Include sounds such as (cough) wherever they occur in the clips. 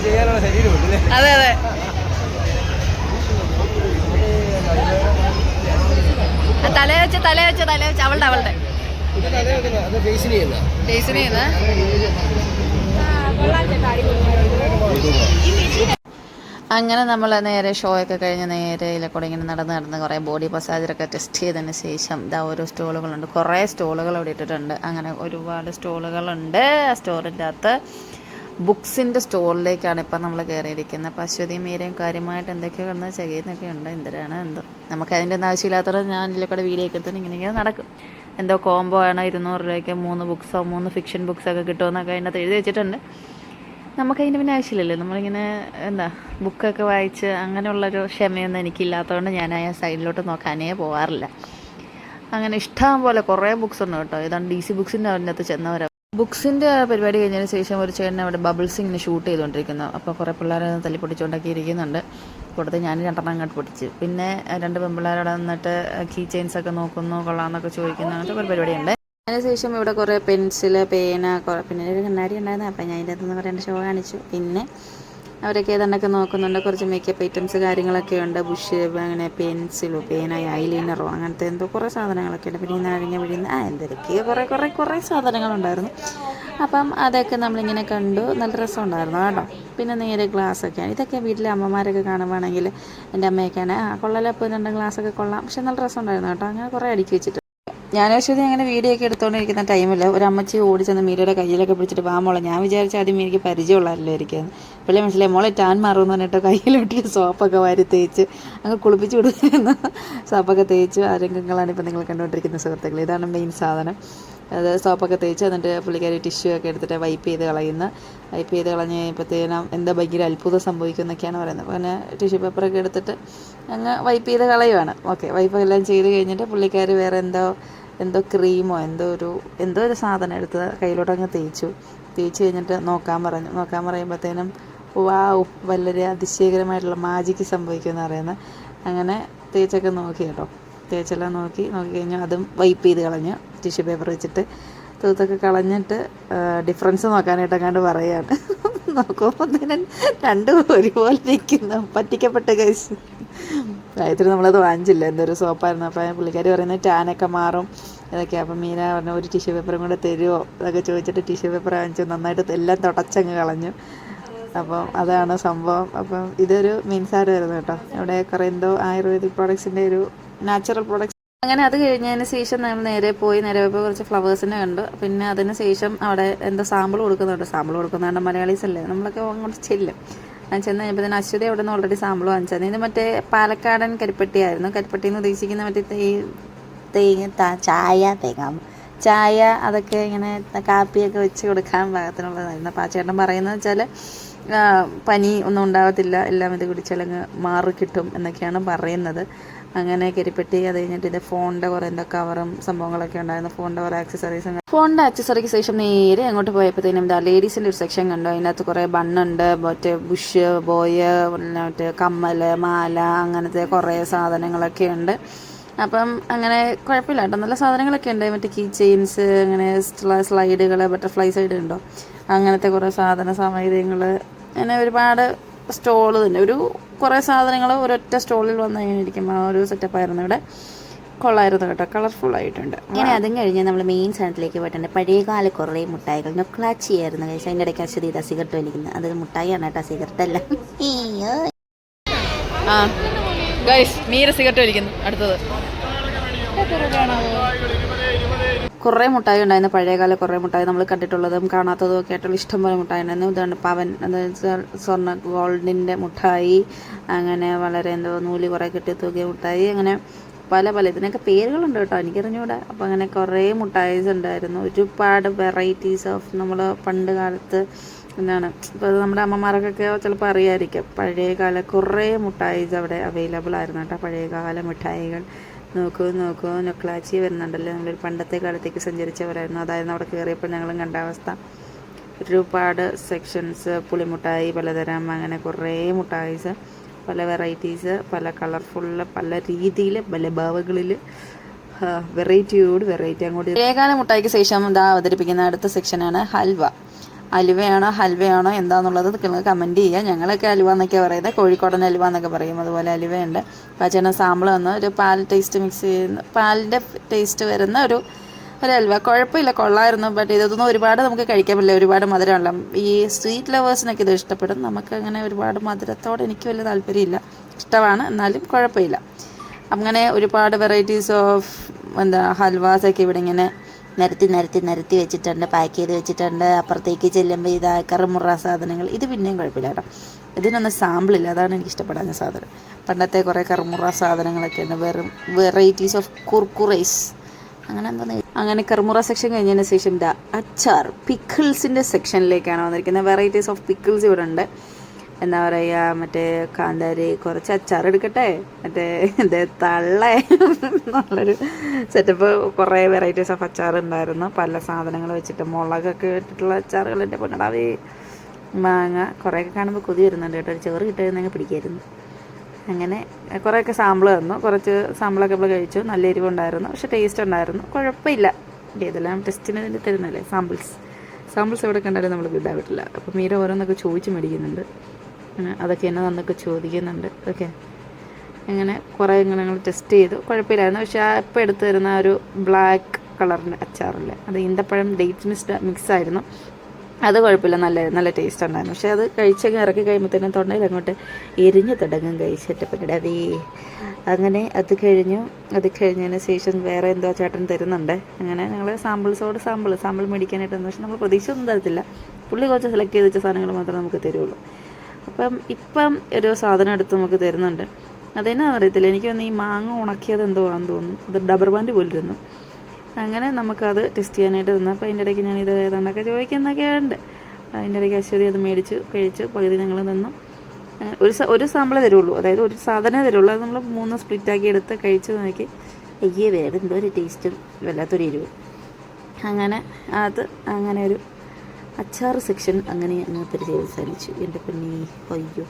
ചെയ്യാനുള്ള ശരീരമുണ്ട് അതെ അതെ. തല വെച്ച് തല വെച്ച് തല വെച്ച്. അവളുടെ അവളുടെ. ഫേസിന് ചെയ്യുന്ന. അങ്ങനെ നമ്മൾ നേരെ ഷോ ഒക്കെ കഴിഞ്ഞ് നേരെ ഇതിലൂടെ ഇങ്ങനെ നടന്ന് നടന്ന് കുറേ ബോഡി മസാജറൊക്കെ ടെസ്റ്റ് ചെയ്തതിന് ശേഷം ഇതാ ഓരോ സ്റ്റോളുകളുണ്ട് കുറേ സ്റ്റോളുകൾ അവിടെ ഇട്ടിട്ടുണ്ട്. അങ്ങനെ ഒരുപാട് സ്റ്റോളുകളുണ്ട് ആ സ്റ്റോറിന്റെ അകത്ത് ബുക്സിന്റെ സ്റ്റോറിലേക്കാണ് ഇപ്പം നമ്മൾ കയറിയിരിക്കുന്നത് അപ്പോൾ അശ്വതിയും മീരയും കാര്യമായിട്ട് എന്തൊക്കെയോ കിടന്ന് ചെയ്യുന്നൊക്കെ ഉണ്ട്. എന്തിനാണ് എന്തോ? നമുക്ക് അതിന്റെ ഒന്നും ആവശ്യമില്ലാത്തത് ഞാൻ ഇതിലൂടെ വീഡിയോ എടുത്തിട്ട് ഇങ്ങനെ ഇങ്ങനെ നടക്കും. എന്തോ കോംബോ ആണ്. ഇരുന്നൂറ് രൂപയ്ക്ക് മൂന്ന് ബുക്സോ മൂന്ന് ഫിക്ഷൻ ബുക്സൊക്കെ കിട്ടുമെന്നൊക്കെ അതിനകത്ത് എഴുതി വെച്ചിട്ടുണ്ട്. നമുക്കതിന്റെ പിന്നെ ആവശ്യമില്ലല്ലോ. നമ്മളിങ്ങനെ എന്താ ബുക്കൊക്കെ വായിച്ച് അങ്ങനെയുള്ളൊരു ക്ഷമയൊന്നും എനിക്കില്ലാത്തതുകൊണ്ട് ഞാൻ ആ സൈഡിലോട്ട് നോക്കാനേ പോകാറില്ല അങ്ങനെ ഇഷ്ടം പോലെ കുറേ ബുക്സ് ഉണ്ട് കേട്ടോ. ഇതാണ് ഡി സി ബുക്സിന്റെ അതിനകത്ത് ചെന്നവരാ. ബുക്സിന്റെ പരിപാടി കഴിഞ്ഞതിന് ശേഷം ഒരു ചേട്ടൻ അവിടെ ബബിൾസ് ഇങ്ങനെ ഷൂട്ട് ചെയ്തുകൊണ്ടിരിക്കുന്നു അപ്പോൾ കുറേ പിള്ളേരെ തല്ലി പൊടിച്ചുകൊണ്ടൊക്കെ ഇരിക്കുന്നുണ്ട്. കൊടുത്ത് ഞാൻ രണ്ടെണ്ണം അങ്ങോട്ട് പൊടിച്ച് പിന്നെ രണ്ട് പെൺപിള്ളേരവിടെ നിന്നിട്ട് കീ ചെയിൻസ് ഒക്കെ നോക്കുന്നു കൊള്ളാമെന്നൊക്കെ ചോദിക്കുന്നു. അങ്ങനത്തെ ഒരു പരിപാടിയുണ്ട്. അതിനുശേഷം ഇവിടെ കുറേ പെൻസിൽ പേന കുറേ പിന്നെ ഒരു കണ്ണാടി ഉണ്ടായിരുന്നു. അപ്പം ഞാൻ അതിന്റെ അകത്തുനിന്ന് കുറേ ഷോ കാണിച്ചു. പിന്നെ അവരൊക്കെ ഏതാണ്ടൊക്കെ നോക്കുന്നുണ്ട്. കുറച്ച് മേക്കപ്പ് ഐറ്റംസ് കാര്യങ്ങളൊക്കെ ഉണ്ട്. ബുഷ് അങ്ങനെ പെൻസിലോ പേന ഐലൈനറോ അങ്ങനത്തെ എന്തോ കുറേ സാധനങ്ങളൊക്കെ ഉണ്ട്. പിന്നെ നാരങ്ങ പിഴിയുന്ന ആ എന്തൊക്കെയോ കുറേ കുറേ കുറേ സാധനങ്ങളുണ്ടായിരുന്നു. അപ്പം അതൊക്കെ നമ്മളിങ്ങനെ കണ്ടു. നല്ല രസമുണ്ടായിരുന്നു കേട്ടോ. പിന്നെ നേരെ ഗ്ലാസ്സൊക്കെയാണ് ഇതൊക്കെ വീട്ടിലെ അമ്മമാരൊക്കെ കാണുവാണെങ്കിൽ എന്റെ അമ്മയൊക്കെയാണ് ആ കൊള്ളലപ്പോൾ രണ്ട് ഗ്ലാസ്സൊക്കെ കൊള്ളാം. പക്ഷെ നല്ല രസമുണ്ടായിരുന്നു കേട്ടോ. അങ്ങനെ കുറേ അടുക്കി വെച്ചിട്ട്. ഞാൻ അങ്ങനെ വീഡിയോ ഒക്കെ എടുത്തുകൊണ്ടിരിക്കുന്ന ടൈമിൽ ഒരു അമ്മച്ചി ഓടി ചെന്ന് മീരയുടെ കയ്യിലൊക്കെ പിടിച്ചിട്ട് വാ മോളെ ഞാൻ വിചാരിച്ച ആദ്യം എനിക്ക് പരിചയമുള്ളതല്ലോ ഇരിക്കുന്നത് പിള്ളേ മനസ്സിലായി? മോളെ ടാൻ മാറുമെന്ന് പറഞ്ഞിട്ട് കയ്യിലിട്ട് സോപ്പൊക്കെ വാരി തേച്ച് അങ്ങ് കുളിപ്പിച്ച് കൊടുക്കുന്ന സോപ്പൊക്കെ തേച്ച് ആ രംഗങ്ങളാണ് ഇപ്പം നിങ്ങൾ കണ്ടുകൊണ്ടിരിക്കുന്ന സുഹൃത്തുക്കൾ ഇതാണ് മെയിൻ സാധനം. അത് സോപ്പൊക്കെ തേച്ച് എന്നിട്ട് പുള്ളിക്കാരി ടിഷ്യൂ ഒക്കെ എടുത്തിട്ട് വൈപ്പ് ചെയ്ത് കളയുന്ന വൈപ്പ് ചെയ്ത് കളഞ്ഞ് കഴിയുമ്പോഴത്തേനും എന്താ ഭയങ്കര അത്ഭുതം സംഭവിക്കും എന്നൊക്കെയാണ് പറയുന്നത് പിന്നെ ടിഷ്യൂ പേപ്പറൊക്കെ എടുത്തിട്ട് അങ്ങ് വൈപ്പ് ചെയ്ത് കളയുവാണ്. ഓക്കെ വൈപ്പ് എല്ലാം ചെയ്ത് കഴിഞ്ഞിട്ട് പുള്ളിക്കാർ വേറെ എന്തോ എന്തോ ക്രീമോ എന്തോ ഒരു എന്തോ ഒരു സാധനം എടുത്ത് കയ്യിലോട്ട് അങ്ങ് തേച്ചു. തേച്ച് കഴിഞ്ഞിട്ട് നോക്കാൻ പറഞ്ഞു. നോക്കാൻ പറയുമ്പോഴത്തേനും വാവ് വളരെ അതിശയകരമായിട്ടുള്ള മാജിക്ക് സംഭവിക്കുമെന്ന് പറയുന്നത് അങ്ങനെ തേച്ചൊക്കെ നോക്കി കേട്ടോ. തേച്ചെല്ലാം നോക്കി നോക്കി കഴിഞ്ഞാൽ അതും വൈപ്പ് ചെയ്ത് കളഞ്ഞു ടിഷ്യൂ പേപ്പർ വെച്ചിട്ട് തൂത്തൊക്കെ കളഞ്ഞിട്ട് ഡിഫറൻസ് നോക്കാനായിട്ട് അങ്ങാണ്ട് പറയാണ് (laughs) തന്നെ രണ്ടും ഒരുപോലെ നിൽക്കുന്നു. പറ്റിക്കപ്പെട്ട കേസ് പ്രായത്തിൽ നമ്മളത് വാങ്ങിച്ചില്ല. എന്തൊരു സോപ്പായിരുന്നു. അപ്പോൾ പുള്ളിക്കാർ പറയുന്നത് ടാനൊക്കെ മാറും. ഇതൊക്കെ അപ്പം മീന പറഞ്ഞ ഒരു ടിഷ്യൂ പേപ്പറും കൂടെ തരുമോ അതൊക്കെ ചോദിച്ചിട്ട് ടിഷ്യൂ പേപ്പർ വാങ്ങിച്ചു. നന്നായിട്ട് എല്ലാം തുടച്ചങ്ങ് കളഞ്ഞു. അപ്പം അതാണ് സംഭവം. അപ്പം ഇതൊരു മീൻസാരമായിരുന്നു കേട്ടോ. ഇവിടെ കുറേ എന്തോ ആയുർവേദിക് പ്രോഡക്ട്സിന്റെ ഒരു നാച്ചുറൽ പ്രോഡക്ട്സ് അങ്ങനെ അത് കഴിഞ്ഞതിന് ശേഷം നമ്മൾ നേരെ പോയി. നേരെ പോയപ്പോൾ കുറച്ച് ഫ്ലവേഴ്സിനെ കണ്ടു. പിന്നെ അതിന് ശേഷം അവിടെ എന്തോ സാമ്പിൾ കൊടുക്കുന്നുണ്ട്. സാമ്പിൾ കൊടുക്കുന്നുണ്ട് മലയാളീസ് അല്ലേ നമ്മളൊക്കെ അങ്ങോട്ട് ചെല്ലും. ഞാൻ ചെന്ന് കഴിഞ്ഞപ്പോൾ തന്നെ അശ്വതി അവിടെ നിന്ന് ഓൾറെഡി സാമ്പിൾ വാങ്ങിച്ചത് ഇത് മറ്റേ പാലക്കാടൻ കരിപ്പട്ടിയായിരുന്നു. കരിപ്പട്ടി എന്ന് ഉദ്ദേശിക്കുന്ന മറ്റേ തേ തേങ്ങ ചായ തേങ്ങ ചായ അതൊക്കെ ഇങ്ങനെ കാപ്പിയൊക്കെ വെച്ച് കൊടുക്കാൻ പാകത്തിനുള്ളതായിരുന്നു. അപ്പോൾ ആ ചേട്ടൻ പറയുന്നത് വെച്ചാൽ പനി ഒന്നും ഉണ്ടാകത്തില്ല എല്ലാം ഇത് കുടിച്ചാലങ്ങ് മാറി കിട്ടും എന്നൊക്കെയാണ് പറയുന്നത്. അങ്ങനെ കരിപ്പെട്ടി അത് കഴിഞ്ഞിട്ട് ഇത് ഫോണിന്റെ കുറേ എന്താ കവറും സംഭവങ്ങളൊക്കെ ഉണ്ടായിരുന്നു. ഫോണിന്റെ കുറേ ആക്സസറീസും ഫോണിന്റെ ആക്സസറിക്ക് ശേഷം നേരെ അങ്ങോട്ട് പോയപ്പോഴത്തേനും എന്താ ലേഡീസിന്റെ ഒരു സെക്ഷൻ കണ്ടു. അതിനകത്ത് കുറേ ബണ്ണുണ്ട് മറ്റേ ബുഷ് ബോയ് മറ്റേ കമ്മൽ മാല അങ്ങനത്തെ കുറേ സാധനങ്ങളൊക്കെ ഉണ്ട്. അപ്പം അങ്ങനെ കുഴപ്പമില്ല കേട്ടോ. നല്ല സാധനങ്ങളൊക്കെ ഉണ്ട്. മറ്റേ കീ ചെയിൻസ് അങ്ങനെ സ്ലൈഡുകൾ ബട്ടർഫ്ലൈ സൈഡ് ഉണ്ടോ? അങ്ങനത്തെ കുറേ സാധന സാമഗ്രികൾ അങ്ങനെ ഒരുപാട് സ്റ്റോൾ തന്നെ. ഒരു കുറേ സാധനങ്ങൾ ഒരൊറ്റ സ്റ്റോളിൽ വന്നു കഴിഞ്ഞിരിക്കും ആ ഒരു സെറ്റപ്പായിരുന്നു ഇവിടെ. കൊള്ളായിരുന്നു കേട്ടോ. കളർഫുൾ ആയിട്ടുണ്ട്. അങ്ങനെ അതും കഴിഞ്ഞ് നമ്മൾ മെയിൻ സാധനത്തിലേക്ക് പോയിട്ടുണ്ട്. പഴയകാല കുറേ മുട്ടായികൾ. നൊക്ലാച്ചി ആയിരുന്നു കഴിച്ച് അതിന്റെ ഇടയ്ക്ക് അശ്വതി ഇതാ സിഗരറ്റ് വലിക്കുന്നത്. അത് മുട്ടായിയാണ് കേട്ടോ സിഗരറ്റ് അല്ല അയ്യോ ആ. ഗൈസ് മീര സിഗരറ്റ് വലിക്കുന്നു. അടുത്തത്. കുറേ മുട്ടായി ഉണ്ടായിരുന്നു. പഴയകാല കുറേ മുട്ടായി നമ്മൾ കണ്ടിട്ടുള്ളതും കാണാത്തതും ഒക്കെ ആയിട്ടുള്ള ഇഷ്ടംപോലെ മുട്ടായി ഉണ്ടായിരുന്നു. ഇതാണ് പവൻ സ്വർണ ഗോൾഡിന്റെ മുട്ടായി. അങ്ങനെ വളരെ എന്തോ നൂൽ കുറേ കെട്ടി തൂക്കിയ മുട്ടായി. അങ്ങനെ പല പല ഇതിനൊക്കെ പേരുകളുണ്ട് കേട്ടോ. എനിക്കറിഞ്ഞൂടെ. അപ്പോൾ അങ്ങനെ കുറേ മുട്ടായിസ് ഉണ്ടായിരുന്നു. ഒരുപാട് വെറൈറ്റീസ് ഓഫ് നമ്മൾ പണ്ട് കാലത്ത് എന്താണ് ഇപ്പോൾ നമ്മുടെ അമ്മമാർക്കൊക്കെ ചിലപ്പോൾ അറിയായിരിക്കും. പഴയകാല കുറേ മുട്ടായിസ് അവിടെ അവൈലബിൾ ആയിരുന്നു കേട്ടോ. പഴയകാല മിഠായികൾ. നോക്കൂ നോക്കൂ നൊക്ലാച്ചി വരുന്നുണ്ടല്ലോ. നമ്മൾ പണ്ടത്തെ കാലത്തേക്ക് സഞ്ചരിച്ചവരായിരുന്നു. അതായിരുന്നു അവിടെ കയറിയപ്പോൾ ഞങ്ങളും കണ്ട അവസ്ഥ. ഒരുപാട് സെക്ഷൻസ് പുളിമുട്ടായി പലതരം അങ്ങനെ കുറേ മുട്ടായിസ് പല വെറൈറ്റീസ് പല കളർഫുള്ള് പല രീതിയിൽ പല ഭാവങ്ങളിൽ വെറൈറ്റിയോട് വെറൈറ്റി അങ്ങോട്ട്. ഏകാല മുട്ടായിക്ക് ശേഷം ഇതാ അവതരിപ്പിക്കുന്ന അടുത്ത സെക്ഷനാണ് ഹൽവ. അലുവയാണോ ഹൽവയാണോ എന്താണെന്നുള്ളത് നിങ്ങൾ കമന്റ് ചെയ്യുക ഞങ്ങളൊക്കെ അലുവ എന്നൊക്കെ പറയുന്നത് കോഴിക്കോടൻ അലുവ എന്നൊക്കെ പറയും. അതുപോലെ അലുവയുണ്ട്. പാച്ചേട്ടൻ സാമ്പിൾ വന്ന് ഒരു പാൽ ടേസ്റ്റ് മിക്സ് ചെയ്യുന്ന പാലിന്റെ ടേസ്റ്റ് വരുന്ന ഒരു ഒരു അലുവ. കുഴപ്പമില്ല കൊള്ളായിരുന്നു. ബട്ട് ഇതൊന്നും ഒരുപാട് നമുക്ക് കഴിക്കാൻ പറ്റില്ല. ഒരുപാട് മധുരമുള്ള ഈ സ്വീറ്റ് ലവേഴ്സിനൊക്കെ ഇത് ഇഷ്ടപ്പെടും. നമുക്ക് അങ്ങനെ ഒരുപാട് മധുരത്തോടെ എനിക്ക് വലിയ താല്പര്യമില്ല. ഇഷ്ടമാണ്. എന്നാലും കുഴപ്പമില്ല. അങ്ങനെ ഒരുപാട് വെറൈറ്റീസ് ഓഫ് എന്താ ഹൽവാസൊക്കെ ഇവിടെ ഇങ്ങനെ നിരത്തി നിരത്തി നിരത്തി വെച്ചിട്ടുണ്ട് പാക്ക് ചെയ്ത് വെച്ചിട്ടുണ്ട്. അപ്പുറത്തേക്ക് ചെല്ലുമ്പോൾ ഇതാ കറുമുറ സാധനങ്ങൾ. ഇത് പിന്നെയും കുഴപ്പമില്ല കേട്ടോ. ഇതിനൊന്നും സാമ്പിളില്ല അതാണ് എനിക്ക് ഇഷ്ടപ്പെടാൻ സാധനം. പണ്ടത്തെ കുറേ കറുമുറ സാധനങ്ങളൊക്കെ ഉണ്ട്. വെറും വെറൈറ്റീസ് ഓഫ് കുർക്കുറൈസ്. അങ്ങനെ എന്താ അങ്ങനെ കർമുറ സെക്ഷൻ കഴിഞ്ഞതിന് ശേഷം ഇതാ അച്ചാർ പിക്കിൾസിന്റെ സെക്ഷനിലേക്കാണ് വന്നിരിക്കുന്നത്. വെറൈറ്റീസ് ഓഫ് പിക്കിൾസ് ഇവിടെ ഉണ്ട്. എന്താ പറയുക മറ്റേ കാന്താരി കുറച്ച് അച്ചാർ എടുക്കട്ടെ? മറ്റേ എന്താ തള്ള എന്നുള്ളൊരു സെറ്റപ്പ് കുറേ വെറൈറ്റീസ് ഓഫ് അച്ചാർ ഉണ്ടായിരുന്നു. പല സാധനങ്ങൾ വെച്ചിട്ട് മുളകൊക്കെ ഇട്ടിട്ടുള്ള അച്ചാറുകൾ എന്റെ പൊന്നടാവേ മാങ്ങ കുറേയൊക്കെ കാണുമ്പോൾ കൊതി വരുന്നുണ്ട് കേട്ടോ. ഒരു ചോറ് കിട്ടുമായിരുന്നെങ്കിൽ പിടിക്കായിരുന്നു. അങ്ങനെ കുറേയൊക്കെ സാമ്പിൾ തന്നു. കുറച്ച് സാമ്പിളൊക്കെ നമ്മൾ കഴിച്ചു. നല്ല എരിവുണ്ടായിരുന്നു. പക്ഷെ ടേസ്റ്റ് ഉണ്ടായിരുന്നു. കുഴപ്പമില്ല. ഏതെല്ലാം ടെസ്റ്റിന് വേണ്ടി തരുന്നല്ലേ സാമ്പിൾസ് സാമ്പിൾസ് എവിടെ കണ്ടാലും നമ്മൾ വിടാവിട്ടില്ല അപ്പോൾ മീര ഓരോന്നൊക്കെ ചോദിച്ച് മേടിക്കുന്നുണ്ട്. അതൊക്കെ എന്നെ നന്നൊക്കെ ചോദിക്കുന്നുണ്ട്. ഓക്കെ. അങ്ങനെ കുറേ ഇങ്ങനെ ഞങ്ങൾ ടെസ്റ്റ് ചെയ്തു. കുഴപ്പമില്ലായിരുന്നു. പക്ഷേ ആ ഇപ്പം എടുത്തു തരുന്ന ഒരു ബ്ലാക്ക് കളറിന്റെ അച്ചാറില്ല അത് ഈന്തപ്പഴം ഡേറ്റ് മിക്സ്ഡ് മിക്സ് ആയിരുന്നു. അത് കുഴപ്പമില്ല. നല്ല നല്ല ടേസ്റ്റ് ഉണ്ടായിരുന്നു. പക്ഷേ അത് കഴിച്ചൊക്കെ ഇറക്കി കഴിയുമ്പോഴത്തേനും തൊണ്ടയിൽ അങ്ങോട്ട് എരിഞ്ഞ് തുടങ്ങും കഴിച്ചിട്ട്. അതേ അങ്ങനെ അത് കഴിഞ്ഞു. അത് കഴിഞ്ഞതിന് ശേഷം വേറെ എന്തോ ചേട്ടൻ തരുന്നുണ്ട്. അങ്ങനെ ഞങ്ങൾ സാമ്പിൾസോട് സാമ്പിൾ സാമ്പിൾ മേടിക്കാനായിട്ട് പക്ഷെ നമ്മൾ പ്രതീക്ഷ ഒന്നും തരത്തില്ല. പുള്ളി കുറച്ച് സെലക്ട് ചെയ്ത് വെച്ച സാധനങ്ങൾ മാത്രമേ നമുക്ക് തരുള്ളൂ. അപ്പം ഇപ്പം ഒരു സാധനം എടുത്ത് നമുക്ക് തരുന്നുണ്ട്. അതെന്നാ അറിയത്തില്ല. എനിക്ക് തോന്നുന്നു ഈ മാങ്ങ ഉണക്കിയത് എന്തോ ആണെന്ന് തോന്നുന്നു. അത് ഡബർ ബാൻഡ് പോലിരുന്നു. അങ്ങനെ നമുക്കത് ടെസ്റ്റ് ചെയ്യാനായിട്ട് തന്നു. അപ്പോൾ അതിന്റെ ഇടയ്ക്ക് ഞാൻ ഇത് ഏതാണ്ടൊക്കെ ചോദിക്കുന്നൊക്കെ ഉണ്ട്. അതിന്റെ ഇടയ്ക്ക് അശ്വതി അത് മേടിച്ച് കഴിച്ച്. പകുതി ഞങ്ങൾ നിന്നു. ഒരു ഒരു സാമ്പിളേ തരുള്ളൂ. അതായത് ഒരു സാധനമേ തരുള്ളൂ. അത് നമ്മൾ മൂന്ന് സ്പ്ലിറ്റാക്കി എടുത്ത് കഴിച്ച് നോക്കി. അയ്യേ വേറെ എന്തോ ഒരു ടേസ്റ്റും വല്ലാത്തൊരു എരിവ്. അങ്ങനെ അത് അങ്ങനെ ഒരു അച്ചാർ സെക്ഷൻ അങ്ങനെ അങ്ങ് പരിചയവസാനിച്ചു എന്റെ പെണ്ണി അയ്യോ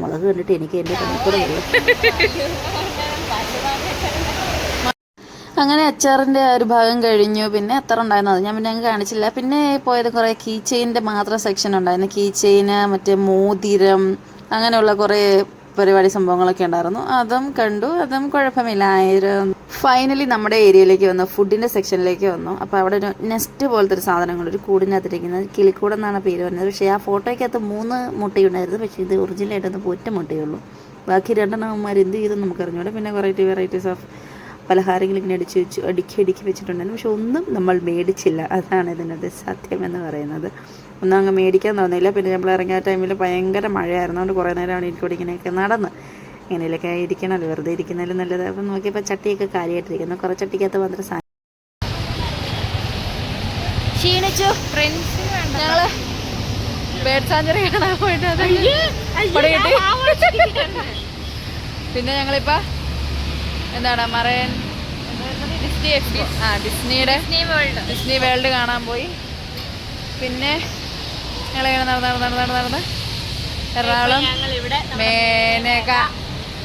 മുളക് കണ്ടിട്ട് എനിക്ക് എന്റെ കണ്ണിൽ അങ്ങനെ അച്ചാറിന്റെ ഒരു ഭാഗം കഴിഞ്ഞു. പിന്നെ അത്ര ഉണ്ടായിരുന്നു. അത് ഞാൻ പിന്നെ അങ്ങ് കാണിച്ചില്ല. പിന്നെ പോയത് കുറേ കീ ചെയിന്റെ മാത്രം സെക്ഷൻ ഉണ്ടായിരുന്നു. കീ ചെയിന് മറ്റേ മോതിരം അങ്ങനെയുള്ള കുറേ പരിപാടി സംഭവങ്ങളൊക്കെ ഉണ്ടായിരുന്നു. അതും കണ്ടു. അതും കുഴപ്പമില്ല. ആയിരം ഫൈനലി നമ്മുടെ ഏരിയയിലേക്ക് വന്നു ഫുഡിന്റെ സെക്ഷനിലേക്ക് വന്നു. അപ്പോൾ അവിടെ ഒരു നെസ്റ്റ് പോലത്തെ ഒരു സാധനങ്ങൾ ഒരു കൂടിനകത്തിരിക്കുന്നത് കിളിക്കൂടെന്നാണ് പേര് പറഞ്ഞത് പക്ഷേ ആ ഫോട്ടോയ്ക്കകത്ത് മൂന്ന് മുട്ടയുണ്ടായിരുന്നു. പക്ഷേ ഇത് ഒറിജിനലായിട്ടൊന്ന് ഒറ്റ മുട്ടയുള്ളൂ. ബാക്കി രണ്ടെണ്ണമാർ എന്ത് ചെയ്തു നമുക്കറിഞ്ഞൂടെ. പിന്നെ വെറൈറ്റി വെറൈറ്റീസ് ഓഫ് പലഹാരങ്ങൾ ഇങ്ങനെ അടിച്ച് വെച്ച് അടുക്കി അടുക്കി വെച്ചിട്ടുണ്ടായിരുന്നു. പക്ഷെ ഒന്നും നമ്മൾ മേടിച്ചില്ല. അതാണ് ഇതിനകത്ത് സത്യം എന്ന് പറയുന്നത്. ഒന്നും അങ്ങ് മേടിക്കാൻ തോന്നിയില്ല. പിന്നെ നമ്മൾ ഇറങ്ങിയ ടൈമിൽ ഭയങ്കര മഴയായിരുന്നു. അതുകൊണ്ട് കുറേ നേരമാണ് ഇരിക്കൂടി ഇങ്ങനെയൊക്കെ നടന്ന്. ഇങ്ങനെയൊക്കെ ഇരിക്കണമല്ലോ വെറുതെ ഇരിക്കുന്നതിലും നല്ലത്. അപ്പം നോക്കിയപ്പോൾ ചട്ടിയൊക്കെ കാര്യമായിട്ടിരിക്കുന്നു കുറച്ച് ചട്ടിക്കകത്ത് മാത്രം സാധനം ക്ഷീണിച്ചു. ബേഡ് സാഞ്ചറി കാണാൻ പോയിട്ട്. പിന്നെ ഞങ്ങളിപ്പോ എന്താണ് മറയൻ ഡിസ്നി ആ ഡിസ്നിയുടെ ഡിസ്നി വേൾഡ് ഡിസ്നി വേൾഡ് കാണാൻ പോയി. പിന്നെ ഞങ്ങളിങ്ങനെ നടന്ന് നടന്ന് നടന്ന് നടന്ന് എറണാകുളം ഞങ്ങൾ ഇവിടെ മേനക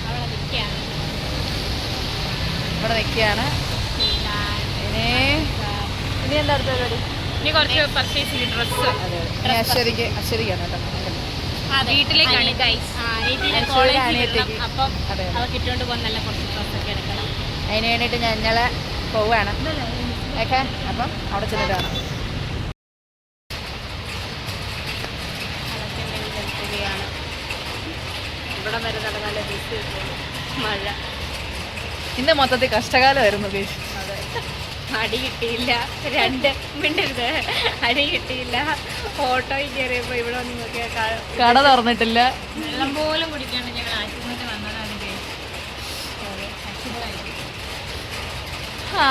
അവിടെ നിൽക്കുകയാണ് ഇവിടെ നിൽക്കുകയാണ്. ഇനി ഇനി എന്താ അടുത്ത പരിപാടി? ഇനി കുറച്ച് പർച്ചേസ് ഡ്രസ്സ് അതെ അശ്വതിക്ക് അശ്വതിക്കാണ് കേട്ടോ. വീട്ടിലേക്കാണ്. അതിന് വേണ്ടിയിട്ട് ഞങ്ങൾ പോവുകയാണ്. ഓക്കെ അപ്പം അവിടെ ചെന്നിട്ട് കാണാം. ഇവിടെ വരെ നടന്നാലേ ബിസി മഴ. ഇന്ന് മൊത്തത്തിൽ കഷ്ടകാലമായിരുന്നു ഉപേഷ് അടി കിട്ടിയില്ല. രണ്ട് മിണ്ടരുത്. അടി കിട്ടിയില്ല. ഓട്ടോയിൽ കയറിയപ്പോൾ ഇവിടെ വന്ന് നോക്കിയാൽ കട തുറന്നിട്ടില്ല. വെള്ളം പോലും കുടിക്കാണ്ട് ഞങ്ങൾ ആശുപത്രി വന്നതാണ്. ആ.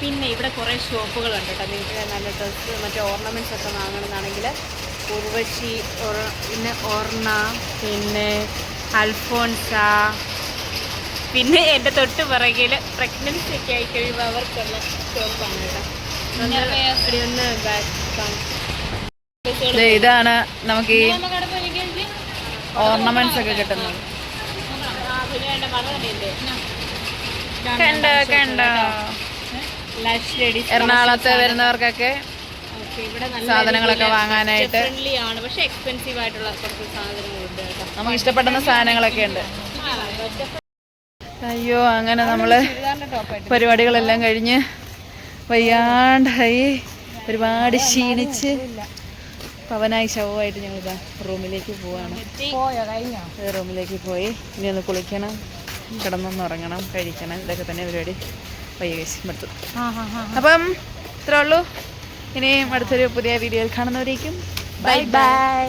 പിന്നെ ഇവിടെ കുറേ ഷോപ്പുകളുണ്ട് കേട്ടോ. നിങ്ങൾക്ക് നല്ല ഡ്രസ്സ് മറ്റേ ഓർണമെന്റ്സ് ഒക്കെ വാങ്ങണമെന്നാണെങ്കിൽ ഉർവശി പിന്നെ ഓർണ പിന്നെ അൽഫോൺസ പിന്നെ എന്റെ തൊട്ട് പിറകിൽ പ്രഗ്നൻസി ഒക്കെ ആയി കഴിയുമ്പോൾ അവർക്കുള്ള ഷോപ്പാണ് കേട്ടോ. ഇതാണ് നമുക്ക് ഈ ഓർണമെന്റ്സ് ഒക്കെ കിട്ടുന്നത്. കണ്ടോ കണ്ടോ. എറണാകുളത്ത് വരുന്നവർക്കൊക്കെ സാധനങ്ങളൊക്കെ വാങ്ങാനായിട്ട് നമുക്ക് ഇഷ്ടപ്പെടുന്ന സാധനങ്ങളൊക്കെ ഉണ്ട്. അയ്യോ അങ്ങനെ നമ്മൾ പരിപാടികളെല്ലാം കഴിഞ്ഞ് വയ്യാണ്ടായി. ഒരുപാട് ക്ഷീണിച്ച് പവനായി ശവമായിട്ട് ഞങ്ങളിതാ റൂമിലേക്ക് പോവാണ്. റൂമിലേക്ക് പോയി. ഇനി ഒന്ന് കുളിക്കണം കിടന്നൊന്ന് ഉറങ്ങണം കഴിക്കണം. ഇതൊക്കെ തന്നെ പരിപാടി. വൈകേശം എടുത്തു അപ്പം ഇത്രേ ഉള്ളൂ. ഇനിയും അടുത്തൊരു പുതിയ വീഡിയോയിൽ കാണുന്നവരേക്കും. Bye bye